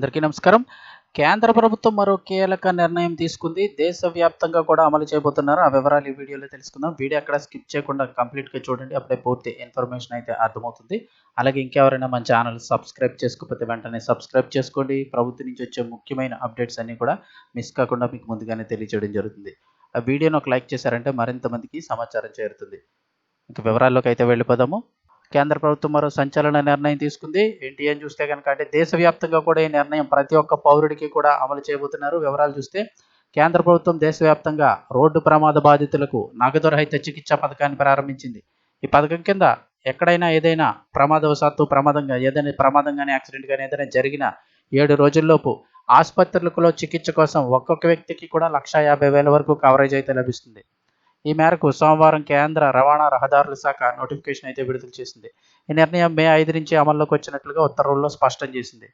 అందరికీ నమస్కారం. కేంద్ర ప్రభుత్వం మరో కీలక నిర్ణయం తీసుకుంది. దేశవ్యాప్తంగా కూడా అమలు చేయబోతున్నారు. ఆ వివరాలు ఈ వీడియోలో తెలుసుకుందాం. వీడియో అక్కడ స్కిప్ చేయకుండా కంప్లీట్గా చూడండి. అప్పుడే పూర్తి ఇన్ఫర్మేషన్ అయితే అర్థమవుతుంది. అలాగే ఇంకెవరైనా మన ఛానల్ సబ్స్క్రైబ్ చేసుకోకపోతే వెంటనే సబ్స్క్రైబ్ చేసుకోండి. ప్రభుత్వం నుంచి వచ్చే ముఖ్యమైన అప్డేట్స్ అన్నీ కూడా మిస్ కాకుండా మీకు ముందుగానే తెలియజేయడం జరుగుతుంది. ఆ వీడియోను ఒక లైక్ చేశారంటే మరింత మందికి సమాచారం చేరుతుంది. ఇంకా వివరాల్లోకి అయితే వెళ్ళిపోదాము. కేంద్ర ప్రభుత్వం మరో సంచలన నిర్ణయం తీసుకుంది. ఏంటి అని చూస్తే కనుక అంటే దేశవ్యాప్తంగా కూడా ఈ నిర్ణయం ప్రతి ఒక్క పౌరుడికి కూడా అమలు చేయబోతున్నారు. వివరాలు చూస్తే కేంద్ర ప్రభుత్వం దేశవ్యాప్తంగా రోడ్డు ప్రమాద బాధితులకు నగదు రహిత చికిత్స పథకాన్ని ప్రారంభించింది. ఈ పథకం కింద ఎక్కడైనా ఏదైనా ప్రమాదవశాత్తు ప్రమాదంగా ఏదైనా ప్రమాదం కానీ యాక్సిడెంట్ కానీ ఏదైనా జరిగిన ఏడు రోజుల్లోపు ఆసుపత్రులలో చికిత్స కోసం ఒక్కొక్క వ్యక్తికి కూడా లక్ష యాభై వేల వరకు కవరేజ్ అయితే లభిస్తుంది. ఈ మేరకు సోమవారం కేంద్ర రవాణా రహదారుల శాఖ నోటిఫికేషన్ అయితే విడుదల చేసింది. ఈ నిర్ణయం మే ఐదు నుంచి అమల్లోకి వచ్చినట్లుగా ఉత్తర్వుల్లో స్పష్టం చేసింది.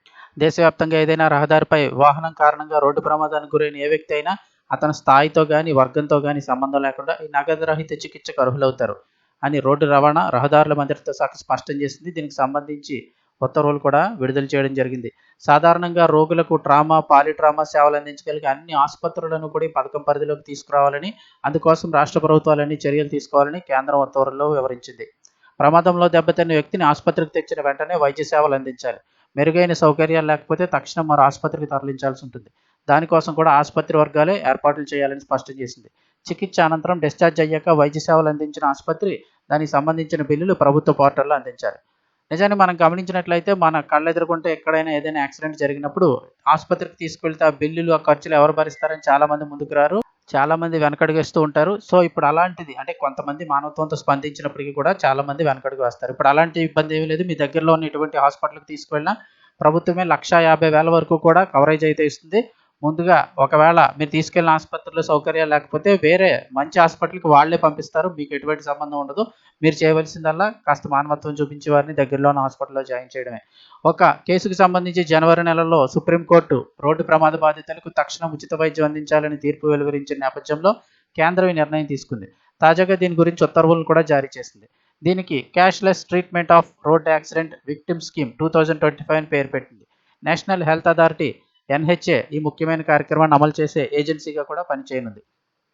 దేశవ్యాప్తంగా ఏదైనా రహదారిపై వాహనం కారణంగా రోడ్డు ప్రమాదానికి గురైన ఏ వ్యక్తి అయినా అతని స్థాయితో కానీ వర్గంతో కానీ సంబంధం లేకుండా ఈ నగదు రహిత చికిత్సకు అర్హులవుతారు అని రోడ్డు రవాణా రహదారుల మంత్రిత్వ శాఖ స్పష్టం చేసింది. దీనికి సంబంధించి కొత్త ఉత్తర్వులు కూడా విడుదల చేయడం జరిగింది. సాధారణంగా రోగులకు ట్రామా పాలిట్రామా సేవలు అందించగలిగే అన్ని ఆసుపత్రులను కూడా ఈ పథకం పరిధిలోకి తీసుకురావాలని అందుకోసం రాష్ట్ర ప్రభుత్వాలన్నీ చర్యలు తీసుకోవాలని కేంద్రం ఉత్తర్వుల్లో వివరించింది. ప్రమాదంలో దెబ్బతిన్న వ్యక్తిని ఆసుపత్రికి తెచ్చిన వెంటనే వైద్య సేవలు అందించాలి. మెరుగైన సౌకర్యాలు లేకపోతే తక్షణం మరో ఆసుపత్రికి తరలించాల్సి ఉంటుంది. దానికోసం కూడా ఆసుపత్రి వర్గాలే ఏర్పాట్లు చేయాలని స్పష్టం చేసింది. చికిత్స అనంతరం డిశ్చార్జ్ అయ్యాక వైద్య సేవలు అందించిన ఆసుపత్రి దానికి సంబంధించిన బిల్లులు ప్రభుత్వ పోర్టల్లో అందించాలి. నిజాన్ని మనం గమనించినట్లయితే మన కళ్ళు ఎదుర్కొంటే ఎక్కడైనా ఏదైనా యాక్సిడెంట్ జరిగినప్పుడు ఆసుపత్రికి తీసుకెళ్తే ఆ బిల్లులు ఆ ఖర్చులు ఎవరు భరిస్తారని చాలా మంది ముందుకు రారు. చాలా మంది వెనకడుగేస్తూ ఉంటారు. సో ఇప్పుడు అలాంటిది అంటే కొంతమంది మానవత్వంతో స్పందించినప్పటికీ కూడా చాలా మంది వెనకడుగు వేస్తారు. ఇప్పుడు అలాంటి ఇబ్బంది ఏమీ లేదు. మీ దగ్గరలో ఉన్న ఇటువంటి హాస్పిటల్కి తీసుకువెళ్ళినా ప్రభుత్వమే లక్ష యాభై వేల వరకు కూడా కవరేజ్ అయితే ఇస్తుంది. ముందుగా ఒకవేళ మీరు తీసుకెళ్ళిన ఆసుపత్రిలో సౌకర్యాలు లేకపోతే వేరే మంచి హాస్పిటల్కి వాళ్ళే పంపిస్తారు. మీకు ఎటువంటి సంబంధం ఉండదు. మీరు చేయవలసిందల్లా కాస్త మానవత్వం చూపించే వారిని దగ్గరలో ఉన్న హాస్పిటల్లో జాయిన్ చేయడమే. ఒక కేసుకు సంబంధించి జనవరి నెలలో సుప్రీంకోర్టు రోడ్డు ప్రమాద బాధితులకు తక్షణం ఉచిత వైద్యం అందించాలని తీర్పు వెలువరించిన నేపథ్యంలో కేంద్రం ఈ నిర్ణయం తీసుకుంది. తాజాగా దీని గురించి ఉత్తర్వులు కూడా జారీ చేసింది. దీనికి cashless treatment of road accident victim scheme two thousand twenty five అని పేరు పెట్టింది. నేషనల్ హెల్త్ అథారిటీ ఎన్హెచ్ఏ ఈ ముఖ్యమైన కార్యక్రమాన్ని అమలు చేసే ఏజెన్సీగా కూడా పనిచేయనుంది.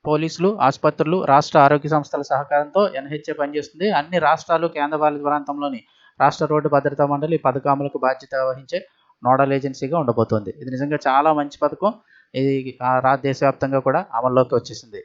పోలీసులు ఆసుపత్రులు రాష్ట్ర ఆరోగ్య సంస్థల సహకారంతో ఎన్హెచ్ఏ పనిచేస్తుంది. అన్ని రాష్ట్రాలు కేంద్రపాలిత ప్రాంతంలోని రాష్ట్ర రోడ్డు భద్రతా మండలి ఈ పథకాములకు బాధ్యత వహించే నోడల్ ఏజెన్సీగా ఉండబోతోంది. ఇది నిజంగా చాలా మంచి పథకం. ఇది దేశవ్యాప్తంగా కూడా అమల్లోకి వచ్చేసింది.